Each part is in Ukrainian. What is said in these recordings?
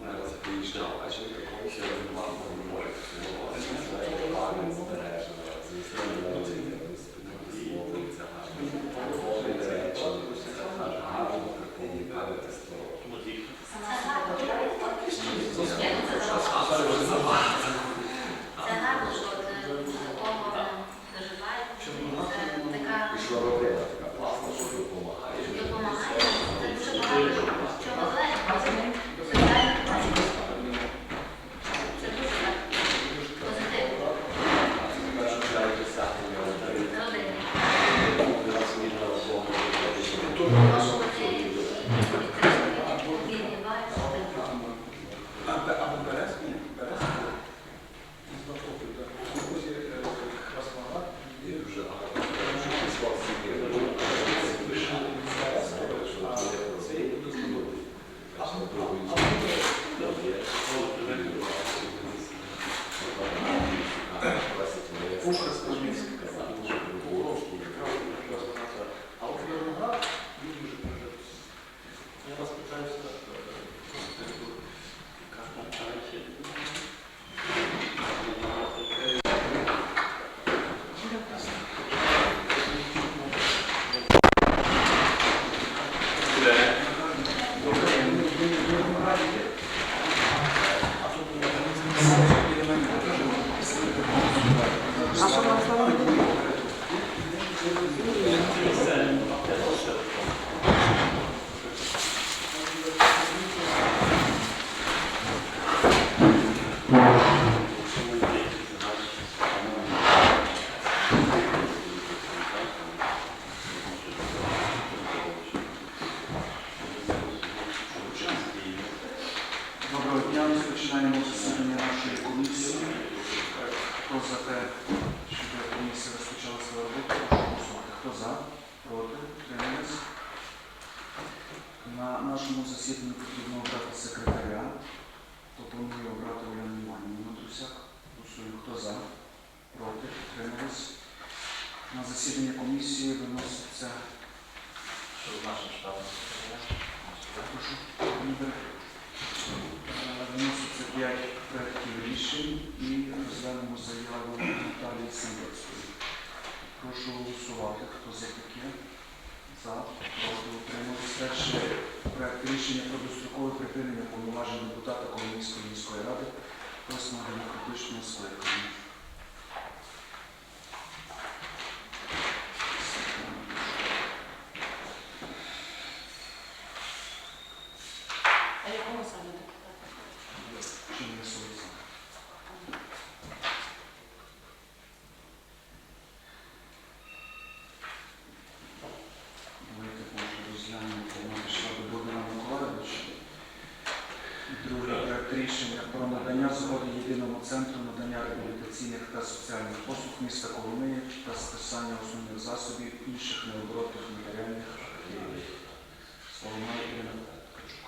Зараз приїжджав, Ігор. Вноситься п'ять проєктів рішень і розглянемо заяву Наталії Сендецької. Прошу голосувати. Хто за таке? За. Проти утримались. Перше проєкт рішення про дострокове припинення повноважень депутата Коломийської міської ради восьмого демократичного скликання. А якому саме депутату? Чи не соліса? Давайте може розглянемо, вона пішла до Богдана Миколаївича. Другий проект рішення про надання згоди єдиному центру надання реабілітаційних та соціальних послуг міста Коломиї та списання основних засобів інших необоротних матеріальних активів. Слово має Ірина Ткачук.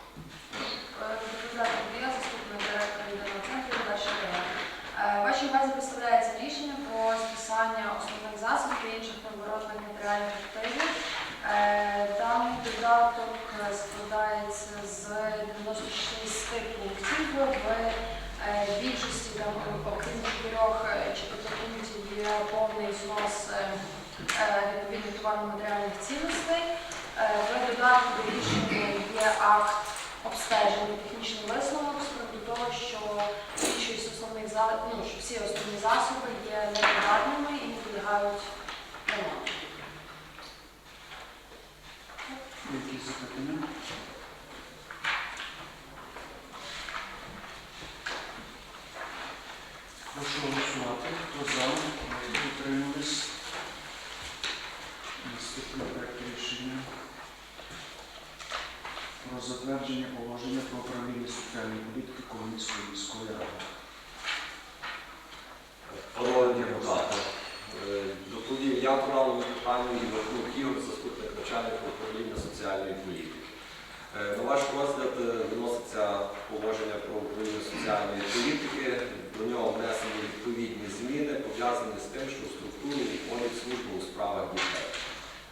Депутат заступник директора єдиного центру «Дальше Е, Вашій увазі представляється рішення про списання основних засобів і інших необоротних матеріальних активів. Е, Даний додаток складається з 96 пунктів. В е, більшості, там, окрім чотирьох е, чи п'яти пунктів, є повний знос е, е, відповідних товарно-матеріальних цінностей. В додатку до рішення є акт обстеження, технічний висновок з приводу того, що більшість основних ну, що всі основні засоби є непридатними і не підлягають ремонту. Які запитання? Прошу голосувати. Хто за? Проти? Утримались? Наступний проект рішення про затвердження положення про управління соціальної політики Коломийської міської ради. Шановні депутати, е, доповів я по даному питанню і Верховний Ігор, заступник соціальної політики. Е, На ваш розгляд е, виноситься положення про управління соціальної політики. До нього внесені відповідні зміни, пов'язані з тим, що в структуру служба у справах дітей.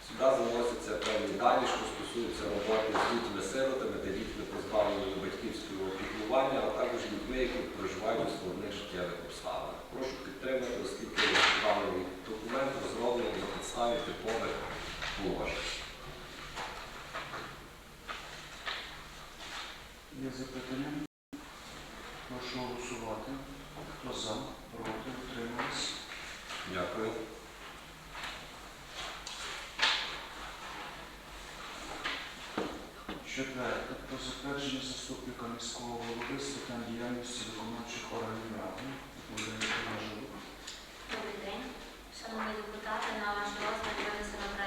Сюди заносяться певні дані, що стосуються роботи з дітьми-сиротами та дітьми позбавленими батьківського опікування, а також дітьми, які проживають у складних життєвих обставинах. Прошу підтримати, оскільки даний документ розроблений на підставі типових положень. Є запитання? Прошу голосувати. Хто за, проти, утримались? Дякую. Четверте. Про затвердження заступника міського голови з питань діяльності виконавчих органів ради. Добрий день. Шановні депутати, на ваш розгляд винесено проект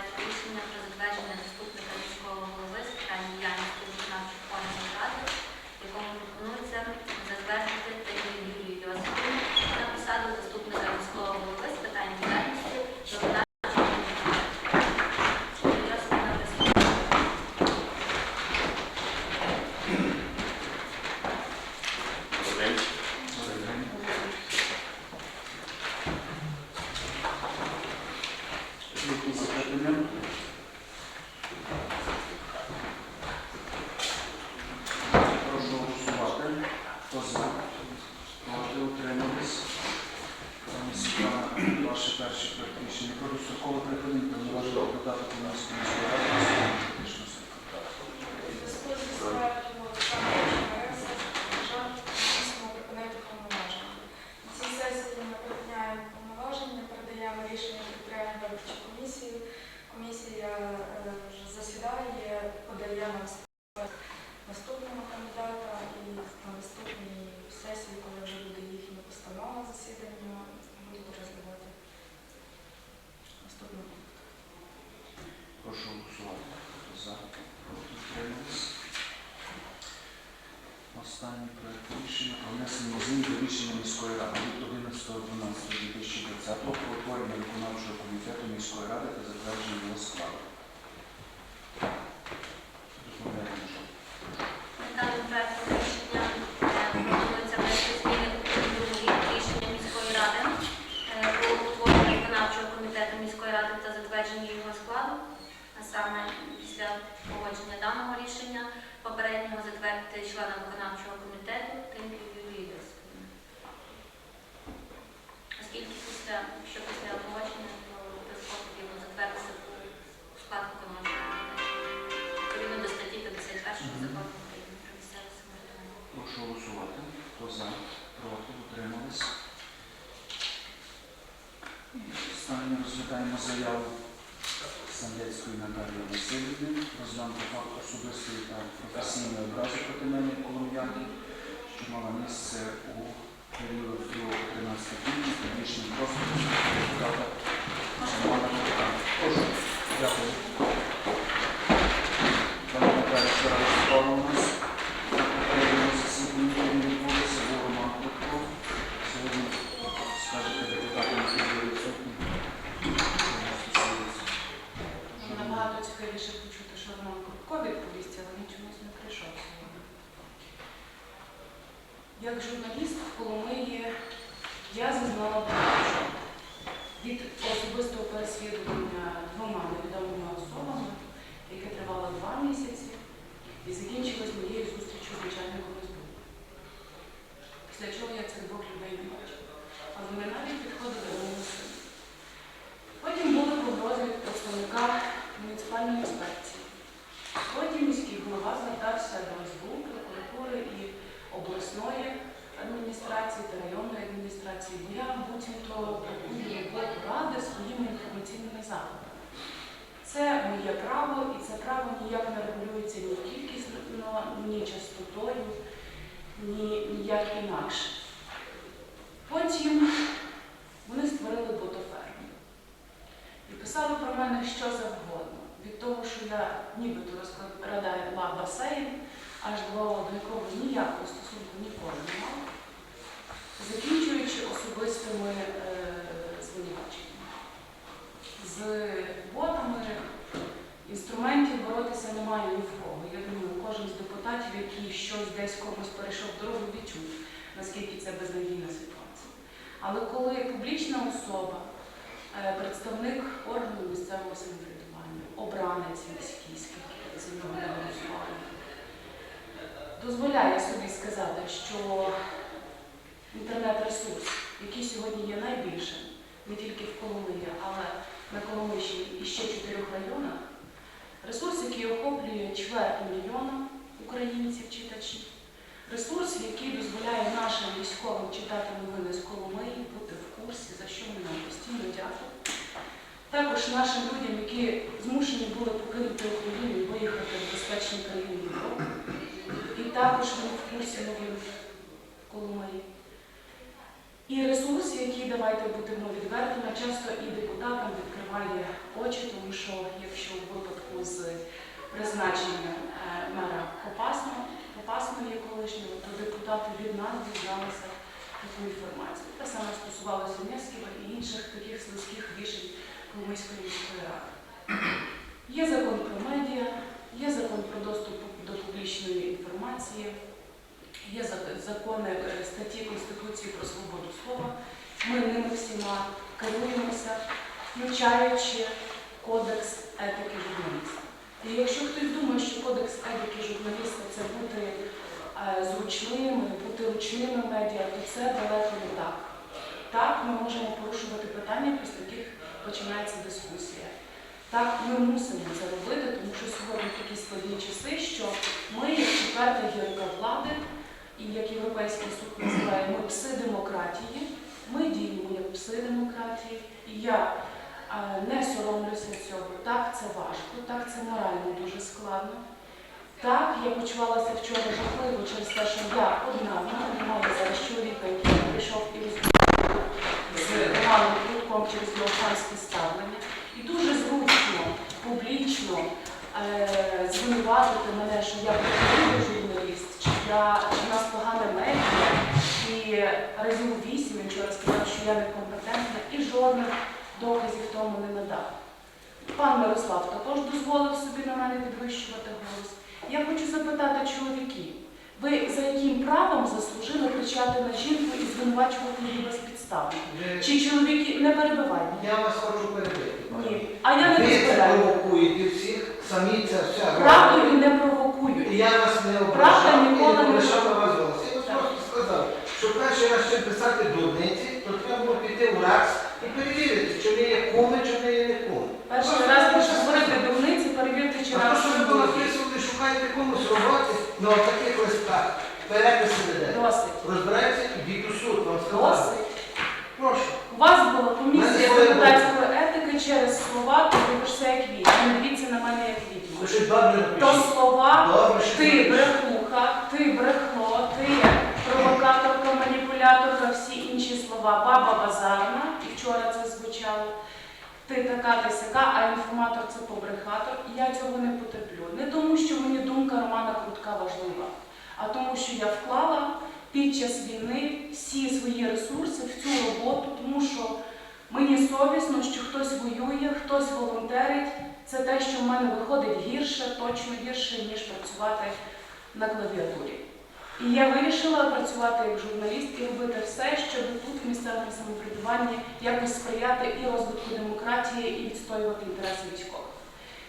інспекції. Потім міський голова звертався до СБУ, прокуратури і обласної адміністрації та районної адміністрації, бо я буцімто блокую роботу ради своїми інформаційними заходами. Це моє право, і це право ніяк не регулюється ні кількістю, ні частотою, ні ніяк інакше. Потім вони створили ботоферму і писали про мене що завгодно. Від того, що я нібито розкладала басейн, аж до, якого ніякого стосунку ніколи не мала, закінчуючи особистими е, звинуваченнями. З ботами інструментів боротьби робитися немає ні в кого. Я думаю, кожен з депутатів, який щось десь комусь перейшов дорогу, відчув, наскільки це безнадійна ситуація. Але коли публічна особа, е, представник органу місцевого самоврядування, обранець нього не голосували, дозволяє собі сказати, що інтернет-ресурс, який сьогодні є найбільшим, не тільки в Коломиї, але на Коломийщині і ще чотирьох районах, ресурс, який охоплює чверть мільйона українців, читачів, ресурс, який дозволяє нашим військовим читати новини з Коломиї, бути в курсі, за що ми нам постійно дякуємо. Також нашим людям, які змушені були покинути Україну і виїхати в безпечні країни. І також вони в курсі новин Коломиї. І ресурс, який, давайте будемо відвертими, часто і депутатам відкриває очі, тому що якщо в випадку з призначенням е, мера Попасного, Попасної колишнього, то депутати від нас дізналися таку інформацію. Те саме стосувалося Несківа і інших таких слизьких рішень Коломийської міської ради. Є закон про медіа, є закон про доступ до публічної інформації, є закони е, статті Конституції про свободу слова. Ми ними всіма керуємося, включаючи кодекс етики журналіста. І якщо хтось думає, що кодекс етики журналіста це бути е, зручними, бути ручними медіа, то це далеко не так. Так, ми можемо порушувати питання, після яких починається дискусія. Так, ми мусимо це робити, тому що сьогодні такі складні часи, що ми, як четверта гілка влади, і як Європейський суд називає, ми пси демократії, ми діємо як пси демократії. І я е, не соромлюся цього. Так, це важко, так, це морально дуже складно. Так, я почувалася вчора жахливо через те, що я одна, в мене немає зараз чоловіка, який прийшов і розмовляв з Романом Крюком через його ставлення. І дуже зручно, публічно е, звинуватити мене, що я потрібний журналіст, чи я чи в нас погане медіа, і разів вісім він вчора сказав, що я некомпетентна і жодних доказів тому не надав. Пан Мирослав також дозволив собі на мене підвищувати голос. Я хочу запитати чоловіків, ви за яким правом заслужили кричати на жінку і звинувачувати її безпідставно? Ви- Чи чоловіки не перебивають? Я вас хочу перебити. Ні. А я не Ви це розбираю. провокуєте всіх, самі це все робите. Правдою не провокують. І я вас не Правда ображав і ніколи не не на вас голос. Я Так. просто сказав, що перший раз ще писати дурниці, то треба було піти в РАКС і перевірити, чи не є куми, чи не є не куми. Перший раз більше говорити дурниці, перевірте, чи А то, раз що ви було написували, шукаєте комусь роботи на таких листках, переписи веде. Досить. Розбирається, ідіть у суд, вам сказали. Досить. Прошу. У вас була комісія Мене депутатської етики через слова, ти дивишся як відьма. Не дивіться на мене як відьма. Добре То напишіть. слова Добре, що ти брехуха, ти брехло, ти провокаторка, маніпуляторка, всі інші слова. Баба базарна, і вчора це звучало. Ти така, ти сяка, а інформатор це побрехатор. І я цього не потерплю. Не тому, що мені думка Романа Крутка важлива, а тому, що я вклала під час війни всі свої ресурси в цю роботу, тому що мені совісно, що хтось воює, хтось волонтерить. Це те, що в мене виходить гірше, точно гірше, ніж працювати на клавіатурі. І я вирішила працювати як журналіст і робити все, щоб тут в місцевому самоврядуванні якось сприяти і розвитку демократії, і відстоювати інтереси військових.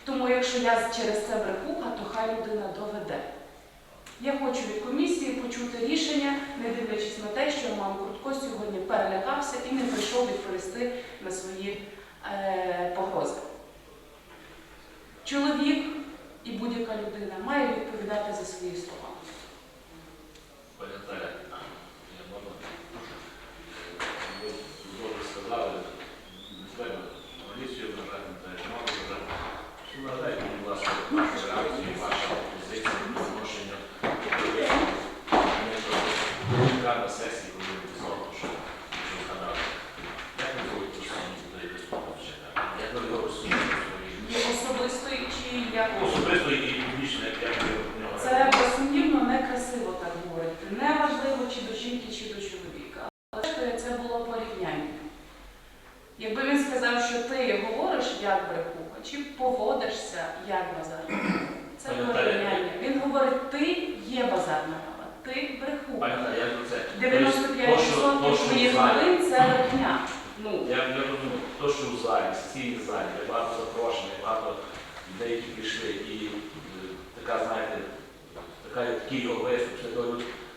Тому якщо я через це брехуха, то хай людина доведе. Я хочу від комісії почути рішення, не дивлячись на те, що Роман Крутко сьогодні перелякався і не прийшов відповісти на свої е, погрози. Чоловік і будь-яка людина має відповідати за свої слова. Можна? Ви добре сказали, не треба поліцію не треба вважати. Чи вважайте, будь ласка, вашу реакцію, вашу позицію по відношенню до на сесії, коли ви писали, що що згадали. Як ви будете саме туди виступати? Як ви його розумієте свої? І особисто чи як Особисто і публічно, як як ви в нього це безсумнівно некрасиво так говорити. Неважливо чи до жінки, чи до чоловіка. Але це було порівняння. Якби він сказав, що ти говориш як брехуха, чи поводишся як базар, Це порівняння. Він говорить, ти є базарна рава, ти бреху. Пані Наталі, я про це. 95% То, що твоїх новин це брехня. Ну, Я розумію, то, що в залі, в сесійній залі, багато запрошених, багато людей, які прийшли, і е, така, знаєте, така, такий його виступ, після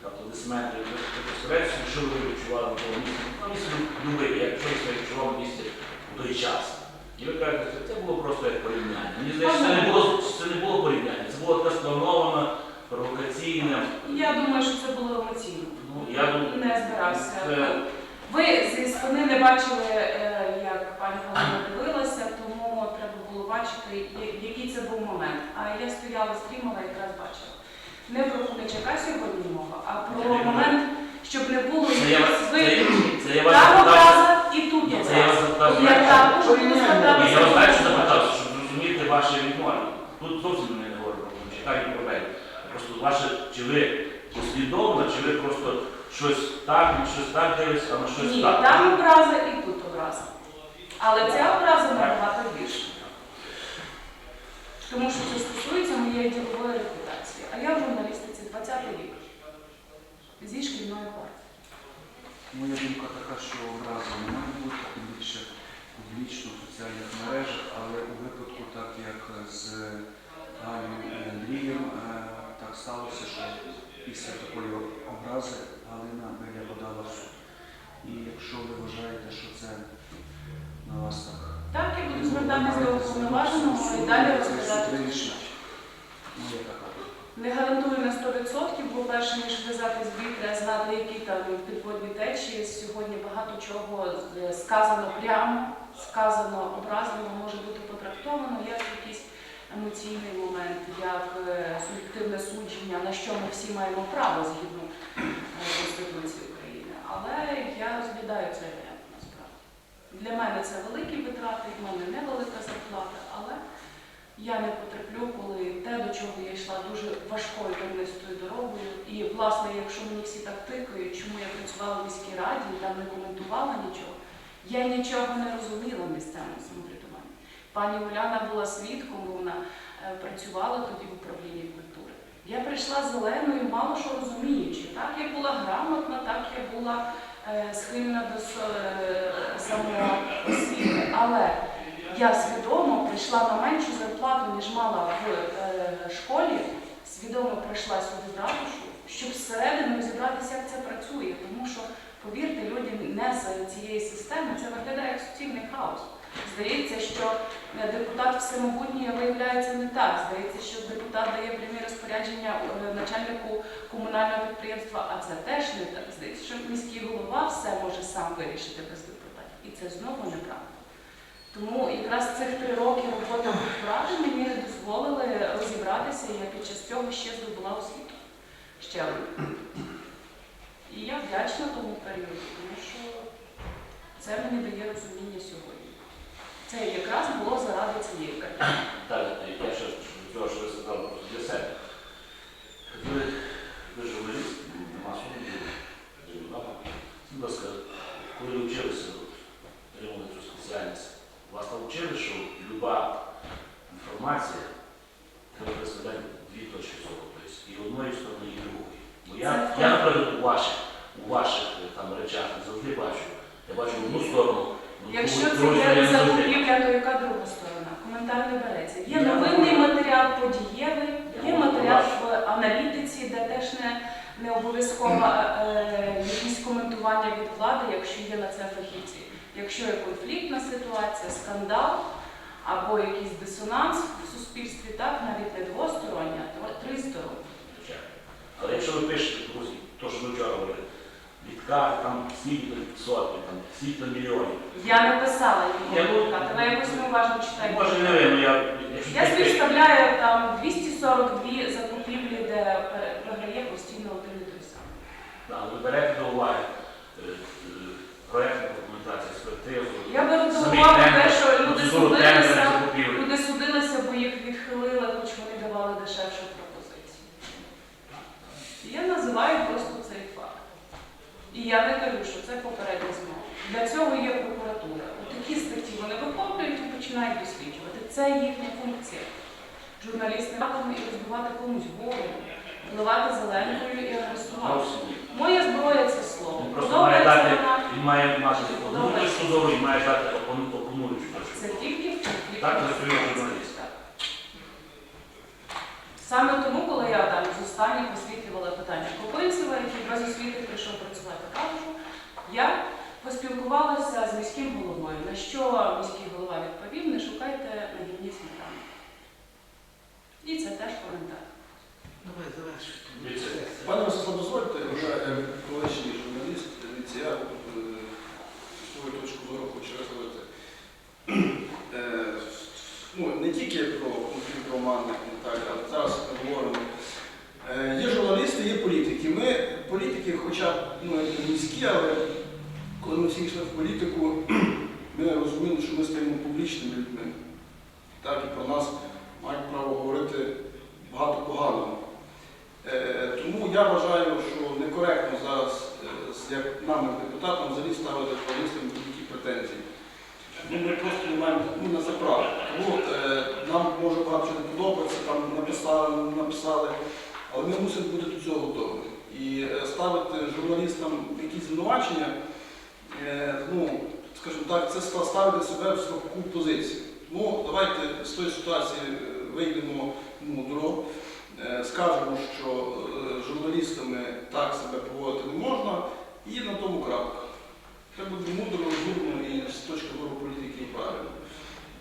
Ви ви представляєте, собі, що ви відчували на тому місці? На місці любили, як щось я відчував на місці в той час. І ви кажете, це- це було просто як порівняння. Мені здається, це не було, це не було порівняння, це було таке сплановане, провокаційне. я думаю, що це було емоційно. Ну, я думаю, Не збирався. це- Ви зі спини не бачили, е, як пані Галина дивилася, тому треба було бачити, який це був момент. А я стояла, стрімала і якраз бачила. Не про Куличака сьогодні мова, а про момент, щоб не було якихось виключень. Там образа і тут Ні, це я вас образа. запитав. Я також буду Ні, я вас звертатися. далі запитався, щоб зрозуміти ваше відмовлення. Тут зовсім не говорю про Куличака і проблеми. Просто ваше, чи ви послідовно, чи ви просто щось так, щось так дивитесь, а на щось Ні, так. там образа і тут образа. Але ця образа набагато більше. Тому що це стосується моєї ділової репутації. Я в журналістиці 20 рік. Зі шкільної парти. Моя думка така, що образи не має бути, тим більше публічно в соціальних мережах, але у випадку, так як з Галею і Андрієм, е, так сталося, що після такої образи Галина Миля подала в суд. І якщо ви вважаєте, що це на вас так Так, я буду звертатися до уповноваженого і далі вирішить. Моя така. Не гарантую на 100%, бо перше, ніж в'язати збір, треба знати, які там підводні течії. Сьогодні багато чого е, сказано прямо, сказано образливо, може бути потрактовано як якийсь емоційний момент, як е, суб'єктивне судження, на що ми всі маємо право згідно е, Конституції України. Але я розглядаю цей варіант насправді. Для мене це великі витрати, в мене невелика зарплата, але я не потерплю, коли те, до чого я йшла дуже важкою тернистою дорогою. І, власне, якщо мені всі так тикають, чому я працювала в міській раді і там не коментувала нічого, я нічого не розуміла місцевому самоврядуванні. Пані Уляна була свідком, вона е, працювала тоді в управлінні культури. Я прийшла зеленою, мало що розуміючи. Так я була грамотна, так я була е, схильна до е, самоосвіти. Але я свідомо прийшла на меншу зарплату, ніж мала в е, школі, свідомо прийшла сюди в ратушу, щоб зсередини розібратися, як це працює. Тому що, повірте, люди не з цієї системи це виглядає як суцільний хаос. Здається, що е, депутат всемогутній, виявляється не так. Здається, що депутат дає прямі розпорядження е, начальнику комунального підприємства, а це теж не так. Здається, що міський голова все може сам вирішити без депутатів. І це знову неправда. Тому якраз цих три роки роботи в Раді мені дозволили розібратися, і я під час цього ще здобула освіту. Ще одну. І я вдячна тому періоду, тому що це мені дає розуміння сьогодні. Це якраз було заради цієї кар'єри. Так, я ще до цього, що ви сказали для себе. Ви, журналіст, нема журнал. Будь ласка, коли ви вчилися що люба інформація треба представляти дві точки зору, тобто і одної сторони, і другої. Бо я, я наприклад, у ваших, у ваших е, там речах не завжди бачу. Я бачу одну сторону, ну, Якщо це є закупівля, то яка друга сторона? Коментар не береться. Є новинний матеріал, подієвий, є матеріал в аналітиці, де теж не, не обов'язково е, якісь коментування від влади, якщо є на це фахівці. Якщо є конфліктна ситуація, скандал або якийсь дисонанс в суспільстві, так навіть не двостороння, а тристороння. Але якщо ви пишете, друзі, то, що ми вчора говорили, відкат, там скільки сотні, там скільки мільйонів. Я не писала Я його, буду- але якось неуважно читаю. Може не ви, я, Я співставляю там 242 закупівлі, де програє постійно один і той самий. да, ви берете до уваги е, Я беру до уваги те, що люди судилися, люди судилися, бо їх відхилили, хоч вони давали дешевшу пропозицію. Я називаю просто цей факт. І я не кажу, що це попередня змова. Для цього є прокуратура. Такі статті вони вихоплюють і починають досліджувати. Це їхня функція. журналістами і розбивати комусь голову, вливати зеленкою і агресувати. Моя зброя це слово. Він просто має дати, він має мати одну точку зору і має дати опону- опонуючу це тільки в. Так працює журналіст. Саме тому, коли я там з останніх висвітлювала питання Копильцева, який без освіти прийшов працювати кафедру, я поспілкувалася з міським головою, на що міський голова відповів, не шукайте на гівні. І це теж коментар. Пане Ростислав, дозвольте, вже е, колишній журналіст, дивіться, я е, свою точку зору хочу висловити. Е, Ну, не тільки про конфлікт Романа Наталі, але зараз говоримо. Е, Є журналісти, є політики. Ми політики, хоча ну, міські, але коли ми всі йшли в політику, ми розуміли, що ми стаємо публічними людьми. Так, і про нас мають право говорити багато поганого. Е, Тому я вважаю, що некоректно зараз, е, з- як нам, як депутатам, взагалі ставити журналістам будь-які претензії. Ну, ми просто не маємо ну, на це право. Тому е, нам може багато чого не подобається, там написали, не написали, але ми мусимо бути до цього готові. І е, ставити журналістам якісь звинувачення, е, ну, скажімо так, це ста- ставити себе в слабку позицію. Ну, давайте з тої ситуації е, вийдемо мудро. Е, скажемо, що е, журналістами так себе поводити не можна, і на тому крапка. Це буде мудро, розумно і з точки зору політики правильно.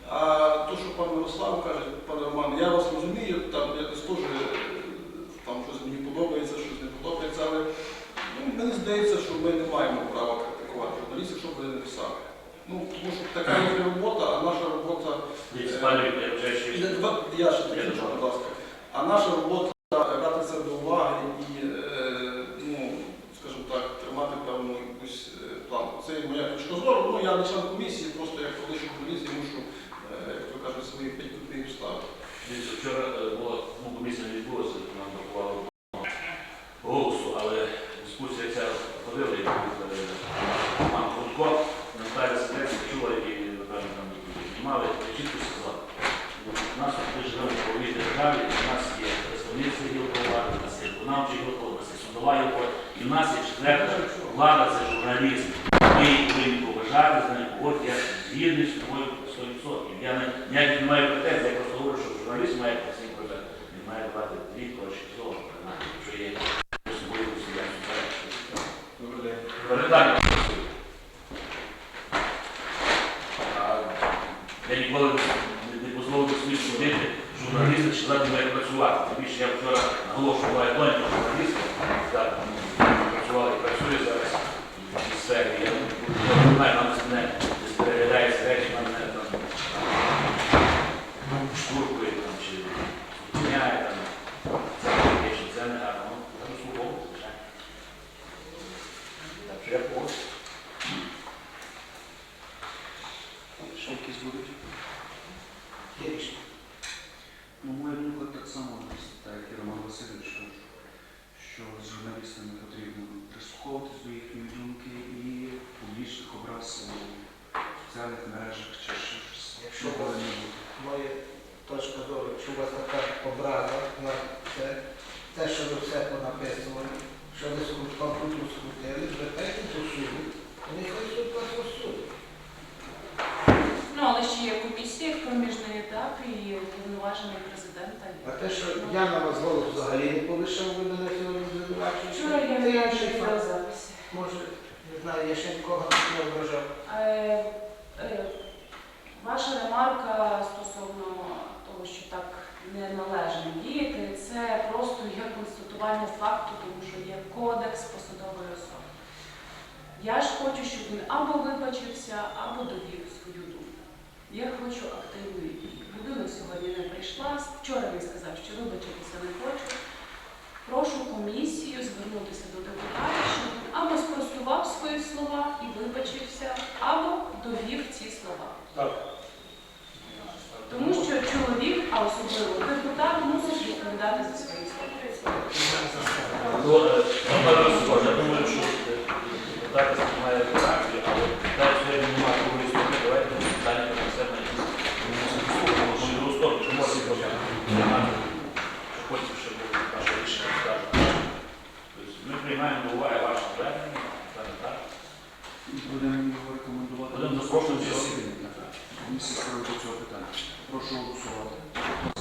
А то, що пан Мирослав каже, пане Роман, я вас розумію, там якось теж там щось мені подобається, щось не подобається, але ну, мені здається, що ми не маємо права критикувати журналістів, що вони не писали. Ну, тому що така їхня робота, а наша робота дивіться, пане Вікторе, я вже ще два- Я ще таке, будь ласка. А наша робота брати це до уваги і, е, ну, скажімо так, тримати певну якусь е, плану. Це є моя точка зору. Ну, я не член комісії, просто як колишній журналіст, я мушу, е, як то кажуть, свої п'ять копійок вставити. Дивіться, вчора е, була ну, комісія не відбулася, нам бракувало голосу, але дискусія ця ходила, і пан Худко, Наталя Сидець, чула, і, напевно, там знімали, чітко сказав. У нас тут ми живемо в правовій державі, у нас є представництво гілка влади, у нас є виконавча гілка, у нас є судова гілка, і в нас є четверта влада, це журналіст. Ми їх повинні поважати, з нею погодити, я згідний з тобою 100%. Я не, ніяких не маю претензій, я просто говорю, що журналіст має по всім проти, він має давати дві точки зору, принаймні, якщо є особливо Добрий день. Передання. А Я ніколи не, не дозволив собі судити журналіста, чи сказати, як працювати. Тим більше я вчора наголошував моя донька журналістка, яка працювала і працює зараз в цій сфері. Я не знаю, нам не десь переглядається речі, нам не там штуркує там, чи зупиняє там. Це таке, що це не гарно. Ну, це слухово, звичайно. Так що я погоджуюсь. Ще якісь будуть? Є рішення. Ну, моя думка так само, так як і Роман Васильович каже, що з журналістами потрібно прислуховуватись до їхньої думки і публічних образ у соціальних мережах чи ще щось. Якщо не повинно бути. Моя точка зору, якщо у вас така образа на це, те, що ви все понаписували, що ви з кутком тут розкрутили, звертайтесь до суду, і нехай суд вас розсудить. Ну, але ще є комісія, як проміжний етап і повноважений президента. А те, що я на вас голос взагалі не повишав, ви мене сьогодні звинувачуєте, Вчора я не бачила факт. записі. Може, не знаю, я ще нікого не ображав. Е, е, Ваша ремарка стосовно того, що так неналежно діяти, це просто є констатування факту, тому що є кодекс посадової особи. Я ж хочу, щоб він або вибачився, або довів свою думку. Я хочу активної дії. Людина сьогодні не прийшла. Вчора він сказав, що вибачитися не хочу. Прошу комісію звернутися до депутатів, щоб він або спростував свої слова і вибачився, або довів ці слова. Так. Тому що чоловік, а особливо депутат, мусить відповідати за свої слова. Ну, е, я думаю, що депутати знімає реакцію, але так сьогодні немає другої сторони, давайте питання про себе на якісь. Тому що ми не сторону, що може бути. нагадую, що потім ще буде наше рішення скажемо. Тобто ми приймаємо до уваги ваше звернення, це так. Будемо його рекомендувати Будемо запрошувати наступному Комісія з приводу цього питання. Прошу голосувати.